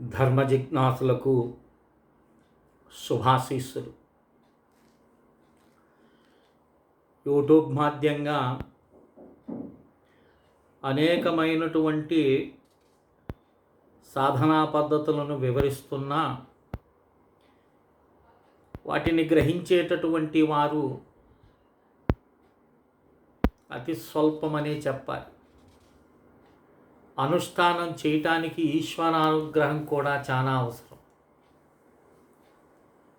ధర్మ జిజ్ఞాసులకు శుభాశీస్సులు. యూట్యూబ్ మాధ్యంగా అనేకమైనటువంటి సాధనా పద్ధతులను వివరిస్తున్నా వాటిని గ్రహించేటటువంటి వారు అతి స్వల్పమనే చెప్పాలి. అనుష్ఠానం చేయటానికి ఈశ్వరానుగ్రహం కూడా చాలా అవసరం.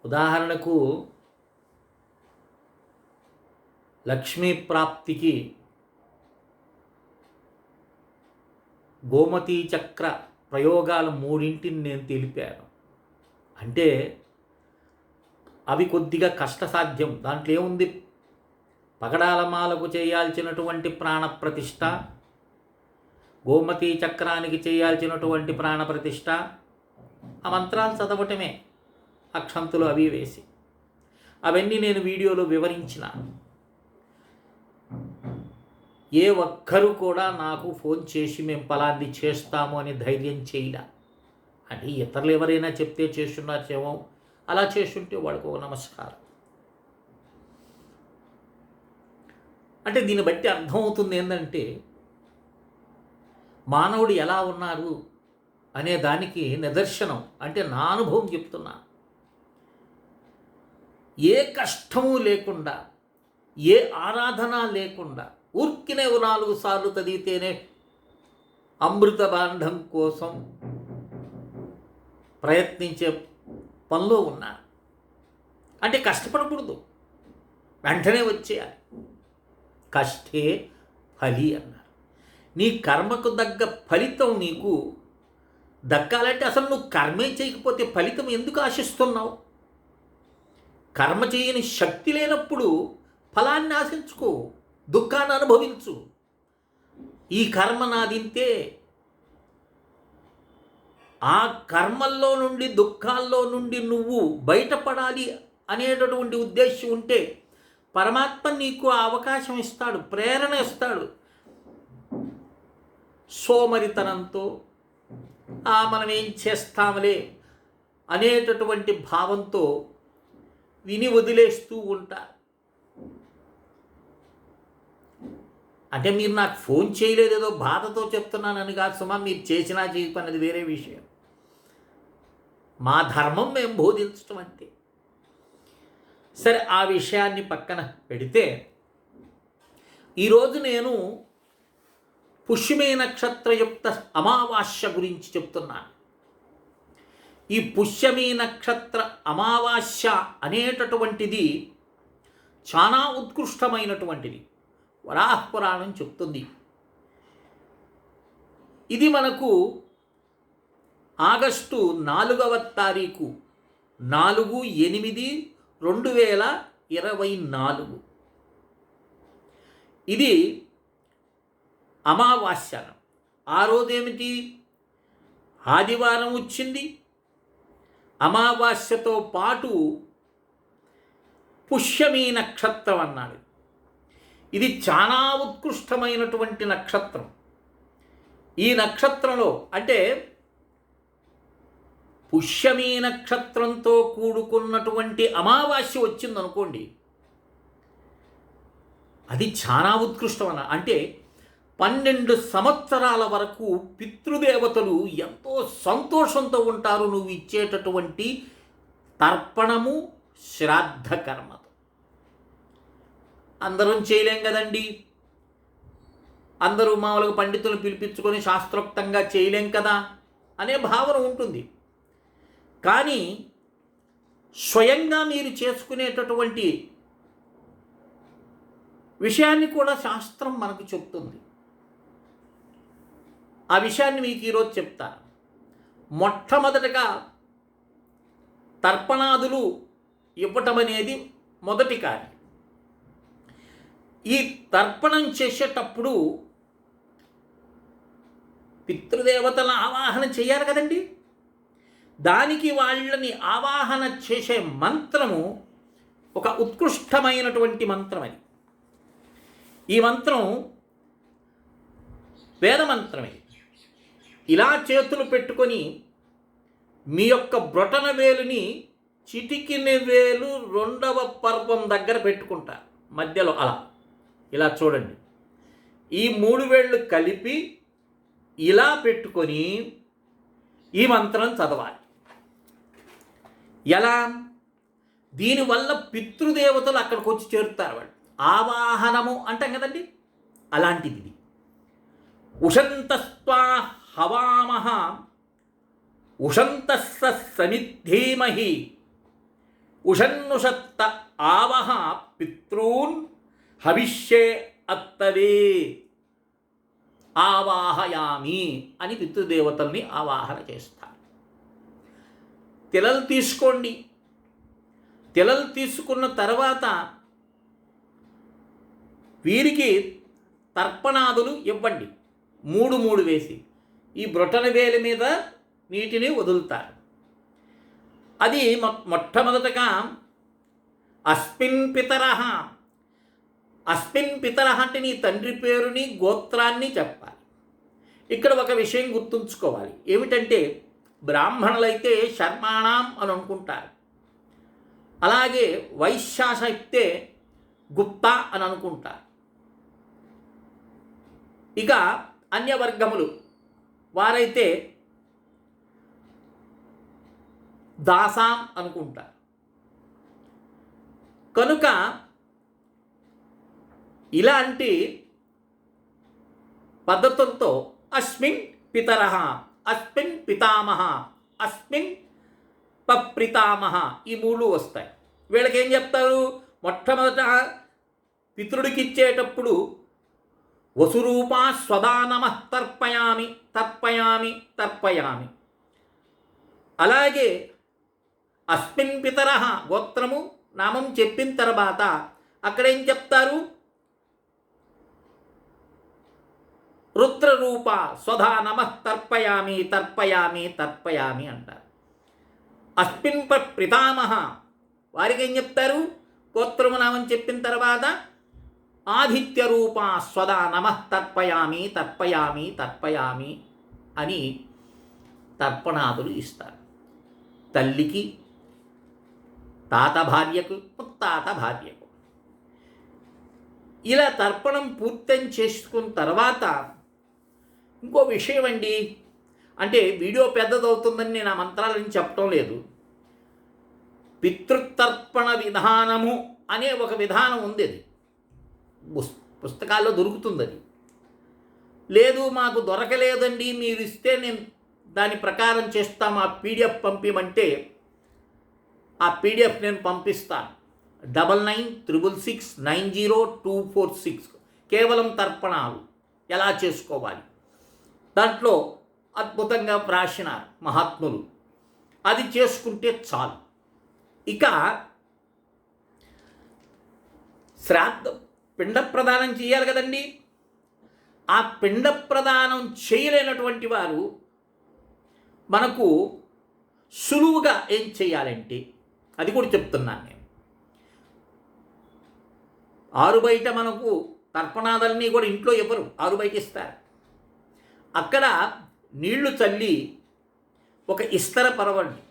ఉదాహరణకు లక్ష్మీ ప్రాప్తికి గోమతీ చక్ర ప్రయోగాల మూడింటిని నేను తెలిపాను. అంటే అవి కొద్దిగా కష్టసాధ్యం. దాంట్లో ఏముంది? పగడాలమాలకు చేయాల్సినటువంటి ప్రాణప్రతిష్ఠ గోమతి చక్రానికి చేయాల్సినటువంటి ప్రాణప్రతిష్ఠ ఆ మంత్రాలు చదవటమే. అక్షంతులు అవి వేసి. అవన్నీ నేను వీడియోలో వివరించిన ఏ ఒక్కరు కూడా నాకు ఫోన్ చేసి మేము పలాంది చేస్తాము అని ధైర్యం చేయలే. అంటే ఇతరులు ఎవరైనా చెప్తే చేస్తున్నారేమో అలా చేస్తుంటే వాళ్ళకు ఒక నమస్కారం. అంటే దీన్ని బట్టి అర్థమవుతుంది ఏంటంటే మానవుడు ఎలా ఉన్నారు అనే దానికి నిదర్శనం అంటే నా అనుభవం చెప్తున్నా. ఏ కష్టము లేకుండా ఏ ఆరాధన లేకుండా ఊర్కినే నాలుగు సార్లు చదివితేనే అమృత బాంధం కోసం ప్రయత్నించే పనిలో ఉన్నా. అంటే కష్టపడకూడదు. వెంటనే వచ్చేయాలి. కష్టే ఫలి అన్నారు. నీ కర్మకు తగ్గ ఫలితం నీకు దక్కాలంటే అసలు నువ్వు కర్మే చేయకపోతే ఫలితం ఎందుకు ఆశిస్తున్నావు? కర్మ చేయని శక్తి లేనప్పుడు ఫలాన్ని ఆశించుకో దుఃఖాన్ని అనుభవించు. ఈ కర్మ నాదింతే ఆ కర్మల్లో నుండి దుఃఖాల్లో నుండి నువ్వు బయటపడాలి అనేటటువంటి ఉద్దేశం ఉంటే పరమాత్మ నీకు ఆ అవకాశం ఇస్తాడు ప్రేరణ ఇస్తాడు. సోమరితనంతో ఆ మనం ఏం చేస్తాంలే అనేటటువంటి భావంతో విని వదిలేస్తూ ఉంటారు. అంటే మీరు నాకు ఫోన్ చేయలేదేదో బాధతో చెప్తున్నానని కాదు సుమా మీరు చేసినా చేయకపోయినది వేరే విషయం. మా ధర్మం మేము బోధించటం అంతే. సరే ఆ విషయాన్ని పక్కన పెడితే ఈరోజు నేను పుష్యమే నక్షత్రయుక్త అమావాస్య గురించి చెప్తున్నాను ఈ పుష్యమే నక్షత్ర అమావాస్య అనేటటువంటిది చాలా ఉత్కృష్టమైనటువంటిది. వరాహపురాణం చెప్తుంది. ఇది మనకు ఆగస్టు నాలుగవ తారీఖు నాలుగు ఎనిమిది రెండు వేల ఇరవై నాలుగు. ఇది అమావాస్య ఆ రోజు ఏమిటి ఆదివారం వచ్చింది. అమావాస్యతో పాటు పుష్యమీ నక్షత్రం అన్నాడు. ఇది చాలా ఉత్కృష్టమైనటువంటి నక్షత్రం. ఈ నక్షత్రంలో అంటే పుష్యమీ నక్షత్రంతో కూడుకున్నటువంటి అమావాస్య వచ్చిందనుకోండి అది చాలా ఉత్కృష్టం అన్న అంటే పన్నెండు సంవత్సరాల వరకు పితృదేవతలు ఎంతో సంతోషంతో ఉంటారు నువ్వు ఇచ్చేటటువంటి తర్పణము శ్రాద్ధ కర్మతో. అందరం చేయలేం కదండి. అందరూ మామూలుగా పండితులు పిలిపించుకొని శాస్త్రోక్తంగా చేయలేం కదా అనే భావన ఉంటుంది. కానీ స్వయంగా మీరు చేసుకునేటటువంటి విషయాన్ని కూడా శాస్త్రం మనకు చెప్తుంది. ఆ విషయాన్ని మీకు ఈరోజు చెప్తాను. మొట్టమొదటగా తర్పణాదులు ఇవ్వటం అనేది మొదటి కార్యం. ఈ తర్పణం చేసేటప్పుడు పితృదేవతల ఆవాహన చేయాలి కదండి. దానికి వాళ్ళని ఆవాహన చేసే మంత్రము ఒక ఉత్కృష్టమైనటువంటి మంత్రం అది. ఈ మంత్రం వేద మంత్రమే ఇలా చేతులు పెట్టుకొని మీ యొక్క బ్రొటన వేలుని చిటికిన వేలు రెండవ పర్వం దగ్గర పెట్టుకుంటారు మధ్యలో అలా. ఇలా చూడండి. ఈ మూడు వేళ్ళు కలిపి ఇలా పెట్టుకొని ఈ మంత్రం చదవాలి. ఎలా? దీనివల్ల పితృదేవతలు అక్కడికి వచ్చి చేరుతారు వాళ్ళు. ఆవాహనము అంటాం కదండి? అలాంటిది ఇది. హవామహ ఉషంతస్స సమిద్ధీమహి ఉషన్నుషత్త ఆవహ పితృన్ హవిష్యే అత్తవే. ఆవాహయామి అని పితృదేవతల్ని ఆవాహన చేస్తారు. తిలలు తీసుకోండి. తిలలు తీసుకున్న తర్వాత వీరికి తర్పణాదులు ఇవ్వండి. మూడు మూడు వేసి. ఈ బ్రొటన వేలి మీద నీటిని వదులుతారు. అది మొ మొట్టమొదటగా అస్మిన్ పితర అస్మిన్ పితర అంటే నీ తండ్రి పేరుని గోత్రాన్ని చెప్పాలి. ఇక్కడ ఒక విషయం గుర్తుంచుకోవాలి. ఏమిటంటే బ్రాహ్మణులైతే శర్మాణం అని అనుకుంటారు. అలాగే వైశ్యాస అయితే గుప్త అని అనుకుంటారు. ఇక అన్యవర్గములు. వారైతే దాసాం అనుకుంటారు. కనుక ఇలాంటి పద్ధతులతో అస్మిన్ పితర అస్మిన్ పితామహ అస్మిన్ పప్రితామహ ఈ మూడు వస్తాయి. వీళ్ళకేం చెప్తారు? మొట్టమొదట పితృడికి ఇచ్చేటప్పుడు వసురూపా స్వదా నమ తర్పయామి తర్పయామి. తర్పయామి అలాగే అస్మిన్ పితర గోత్రము నామం చెప్పిన తర్వాత అక్కడేం చెప్తారు? రుద్రరూప స్వధా నమ తర్పయామి తర్పయామి తర్పయామి అంటారు. అస్మిన్ ప పితామహ వారికి ఏం చెప్తారు? గోత్రము నామం చెప్పిన తర్వాత ఆదిత్య రూపా స్వదా నమ తర్పయామి తర్పయామి తర్పయామి అని తర్పణాదులు ఇస్తారు. తల్లికి తాత భార్యకు ముత్తాత భార్యకు. ఇలా తర్పణం పూర్తం చేసుకున్న తర్వాత ఇంకో విషయం అండి. అంటే వీడియో పెద్దదవుతుందని నేను ఆ మంత్రాలని చెప్పటం లేదు. పితృతర్పణ విధానము అనే ఒక విధానం ఉంది అది. పుస్తకాల్లో దొరుకుతుందని లేదు మాకు దొరకలేదండి మీరు ఇస్తే నేను దాని ప్రకారం చేస్తాం ఆ పీడిఎఫ్ పంపిమంటే ఆ పీడిఎఫ్ నేను పంపిస్తాను. Double nine triple six nine zero two four six. కేవలం తర్పణాలు. ఎలా చేసుకోవాలి? దాంట్లో అద్భుతంగా వ్రాసిన మహాత్ములు. అది చేసుకుంటే చాలు. ఇక శ్రాద్ధం. పిండ ప్రదానం చేయాలి కదండి. ఆ పిండ ప్రదానం చేయలేనటువంటి వారు మనకు సులువుగా ఏం చేయాలంటే అది కూడా చెప్తున్నాను నేను. ఆరు బయట మనకు తర్పణాదల్ని కూడా ఇంట్లో ఇవ్వరు ఆరు బయట ఇస్తారు. అక్కడ నీళ్ళు చల్లి ఒక ఇస్తర పరవండి.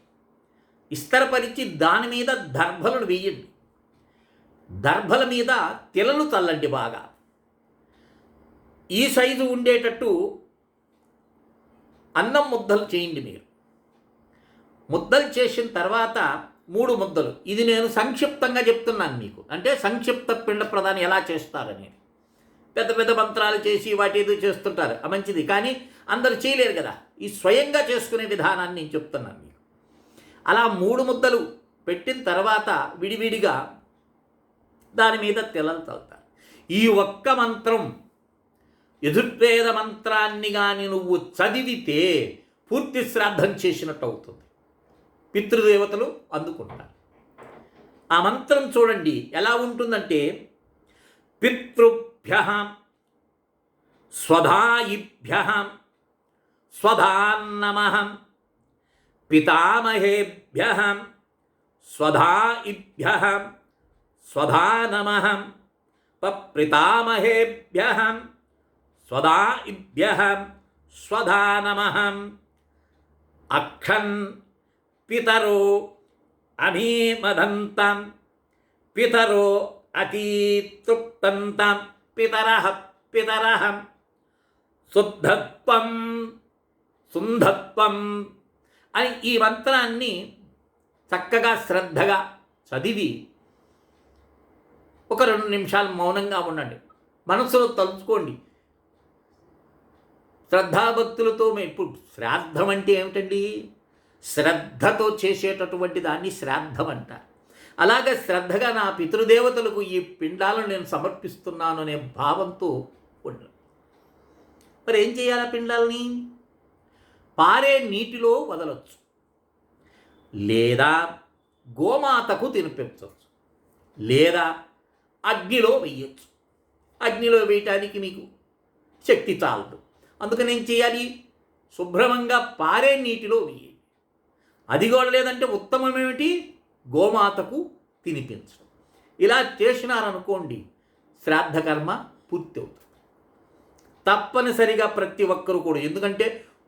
ఇస్తరపరిచి దాని మీద దర్భలను వేయండి. దర్భల మీద తిలలు చల్లండి బాగా. ఈ సైజు ఉండేటట్టు అన్నం ముద్దలు చేయండి మీరు. ముద్దలు చేసిన తర్వాత మూడు ముద్దలు. ఇది నేను సంక్షిప్తంగా చెప్తున్నాను మీకు. అంటే సంక్షిప్త పిండ ప్రదానం ఎలా చేస్తారనేది. పెద్ద పెద్ద మంత్రాలు చేసి వాటి ఏదో చేస్తుంటారు. మంచిది. కానీ అందరూ చేయలేరు కదా. ఈ స్వయంగా చేసుకునే విధానాన్ని నేను చెప్తున్నాను మీకు. అలా మూడు ముద్దలు పెట్టిన తర్వాత విడివిడిగా దాని మీద తిలం తల్లుతారు ఈ ఒక్క మంత్రం యజుర్వేద మంత్రాన్ని కానీ నువ్వు చదివితే పూర్తి శ్రాద్ధం చేసినట్టు అవుతుంది. పితృదేవతలు అందుకుంటారు. ఆ మంత్రం చూడండి ఎలా ఉంటుందంటే పితృభ్య స్వధాయిభ్య స్వధాన్నమహం పితామహేభ్య స్వధాయిభ్య స్వధా నమ పప్రితామహేభ్య స్వదాయిభ్య స్వధా నమ అఖన్ పితరో అమీమదంతం పితరో అతీతృప్తంతం పితర పితరహం శుద్ధత్వం సుంధత్వం అని ఈ మంత్రాన్ని చక్కగా శ్రద్ధగా చదివి ఒక రెండు నిమిషాలు మౌనంగా ఉండండి. మనసులో తలుచుకోండి. శ్రద్ధాభక్తులతో మేము ఇప్పుడు శ్రాద్ధం అంటే ఏమిటండి? శ్రద్ధతో చేసేటటువంటి దాన్ని శ్రాద్ధం అంటారు. అలాగే శ్రద్ధగా నా పితృదేవతలకు ఈ పిండాలను నేను సమర్పిస్తున్నాను అనే భావంతో ఉండాలి మరి ఏం చేయాలి ఆ పిండాలని? పారే నీటిలో వదలొచ్చు. లేదా గోమాతకు తినిపించవచ్చు. లేదా అగ్నిలో వేయచ్చు అగ్నిలో వేయటానికి మీకు శక్తి చాలదు. అందుకని ఏం చేయాలి? శుభ్రమంగా పారే నీటిలో వేయాలి అది కూడా లేదంటే ఉత్తమమేమిటి గోమాతకు తినిపించడం. ఇలా చేసినారనుకోండి శ్రాద్ధకర్మ పూర్తి అవుతుంది. తప్పనిసరిగా ప్రతి ఒక్కరు కూడా ఎందుకంటే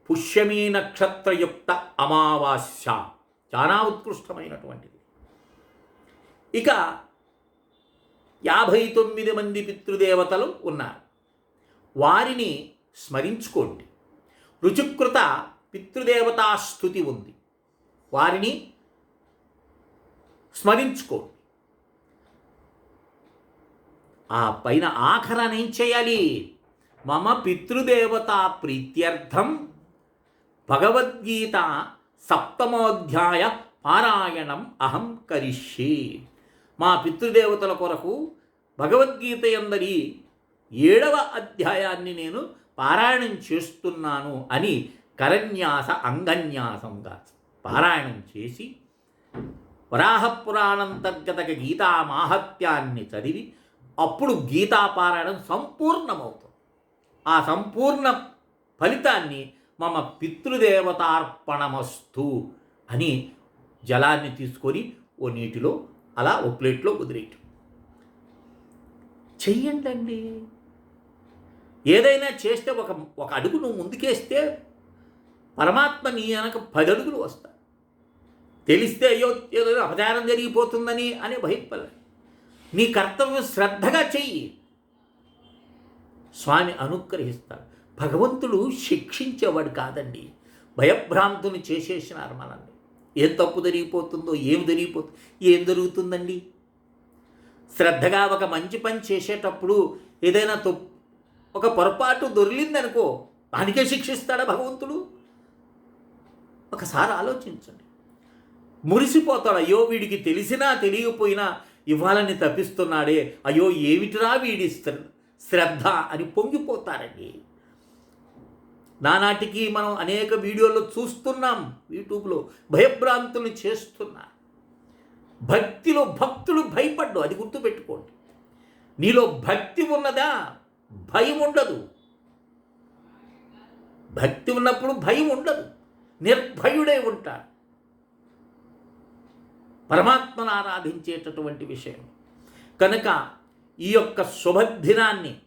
పుష్యమీ నక్షత్రయుక్త అమావాస్య చాలా ఉత్కృష్టమైనటువంటిది. ఇక యాభై తొమ్మిది మంది పితృదేవతలు ఉన్నారు. వారిని స్మరించుకోండి. రుచికృత పితృదేవతా స్థుతి ఉంది. వారిని స్మరించుకోండి. ఆ పైన ఆఖరణ ఏం చేయాలి? మమ పితృదేవత ప్రీత్యర్థం భగవద్గీత సప్తమోధ్యాయ పారాయణం అహం కరిష్యే. మా పితృదేవతల కొరకు భగవద్గీత ఎందరి ఏడవ అధ్యాయాన్ని నేను పారాయణం చేస్తున్నాను అని కరన్యాస అంగన్యాసంగా పారాయణం చేసి వరాహపురాణంతర్గత గీతా మాహత్యాన్ని చదివి అప్పుడు గీతాపారాయణం సంపూర్ణమవుతుంది. ఆ సంపూర్ణ ఫలితాన్ని మమ పితృదేవతార్పణమస్తు అని జలాన్ని తీసుకొని ఓ నీటిలో అలా ఓ ప్లేట్లో కుదిరేయటం. చెయ్యండి ఏదైనా చేస్తే ఒక ఒక అడుగు నువ్వు ముందుకేస్తే పరమాత్మ నీ వెనక పది అడుగులు వస్తా తెలిస్తే అయ్యో ఏదో అపచారం జరిగిపోతుందని అనే భయపడలే నీ కర్తవ్యం శ్రద్ధగా చెయ్యి. స్వామి అనుగ్రహిస్తాడు భగవంతుడు శిక్షించేవాడు కాదండి. భయభ్రాంతుని చేసేసినారు మనల్ని. ఏం తప్పు జరిగిపోతుందో ఏం జరిగిపోతుందో ఏం జరుగుతుందండి? శ్రద్ధగా ఒక మంచి పని చేసేటప్పుడు ఏదైనా తప్పు ఒక పొరపాటు దొరికిందనుకో దానికే శిక్షిస్తాడా భగవంతుడు? ఒకసారి ఆలోచించండి. మురిసిపోతాడు. అయ్యో వీడికి తెలిసినా తెలియకపోయినా ఇవ్వాలని తప్పిస్తున్నాడే. అయ్యో ఏమిటిరా వీడి శ్రద్ధ అని పొంగిపోతారండి. నానాటికి మనం అనేక వీడియోల్లో చూస్తున్నాం యూట్యూబ్లో భయభ్రాంతులు చేస్తున్నారు. భక్తిలో భక్తులు భయపడ్డు అది గుర్తుపెట్టుకోండి. నీలో భక్తి ఉన్నదా? భయం ఉండదు. భక్తి ఉన్నప్పుడు భయం ఉండదు. నిర్భయుడై ఉంటాడు. పరమాత్మను ఆరాధించేటటువంటి విషయం. కనుక ఈ యొక్క శుభదినాన్ని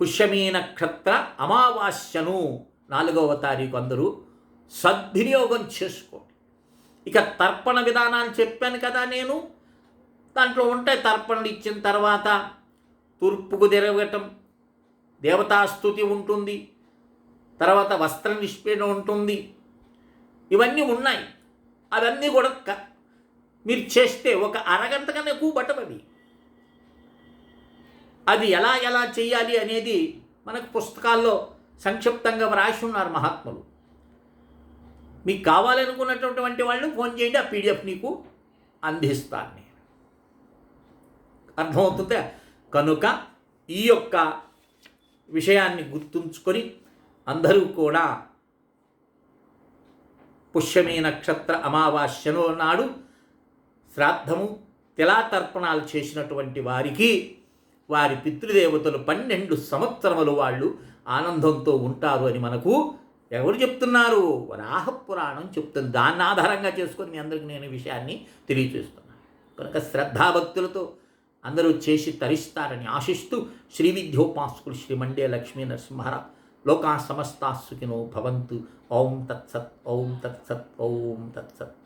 పుష్యమీ నక్షత్ర అమావాస్యను నాలుగవ తారీఖు అందరూ సద్వినియోగం చేసుకోండి. ఇక తర్పణ విధానాన్ని చెప్పాను కదా నేను. దాంట్లో ఉంటాయి తర్పణలు ఇచ్చిన తర్వాత తూర్పుకు తిరగటం దేవతాస్తుతి ఉంటుంది తర్వాత వస్త్ర నిష్పీణ ఉంటుంది. ఇవన్నీ ఉన్నాయి. అవన్నీ కూడా మీరు చేస్తే ఒక అరగంట కన్నా ఎక్కువ పట్టవది అది ఎలా ఎలా చేయాలి అనేది మనకు పుస్తకాల్లో సంక్షిప్తంగా వ్రాసి ఉన్నారు మహాత్ములు. మీకు కావాలనుకున్నటువంటి వాళ్ళు ఫోన్ చేయండి ఆ పీడిఎఫ్ నీకు అందిస్తాను నేను. అర్థమవుతుందా? కనుక ఈ యొక్క విషయాన్ని గుర్తుంచుకొని అందరూ కూడా పుష్యమే నక్షత్ర అమావాస్యను నాడు శ్రాద్ధము తిలాతర్పణాలు చేసినటువంటి వారికి వారి పితృదేవతలు పన్నెండు సంవత్సరములు వాళ్ళు ఆనందంతో ఉంటారు అని మనకు ఎవరు చెప్తున్నారు? వరాహ పురాణం చెప్తుంది. దాన్ని ఆధారంగా చేసుకొని మీ అందరికి నేను విషయాన్ని తెలియచేస్తున్నాను కనుక శ్రద్ధాభక్తులతో అందరూ చేసి తరిస్తారని ఆశిస్తూ శ్రీ విద్యోపాసుకులు శ్రీ మండే లక్ష్మీ నరసింహారావు లోకా సమస్తాసుకినో భవంతు. ఓం తత్సత్ ఓం తత్సత్ ఓం తత్సత్.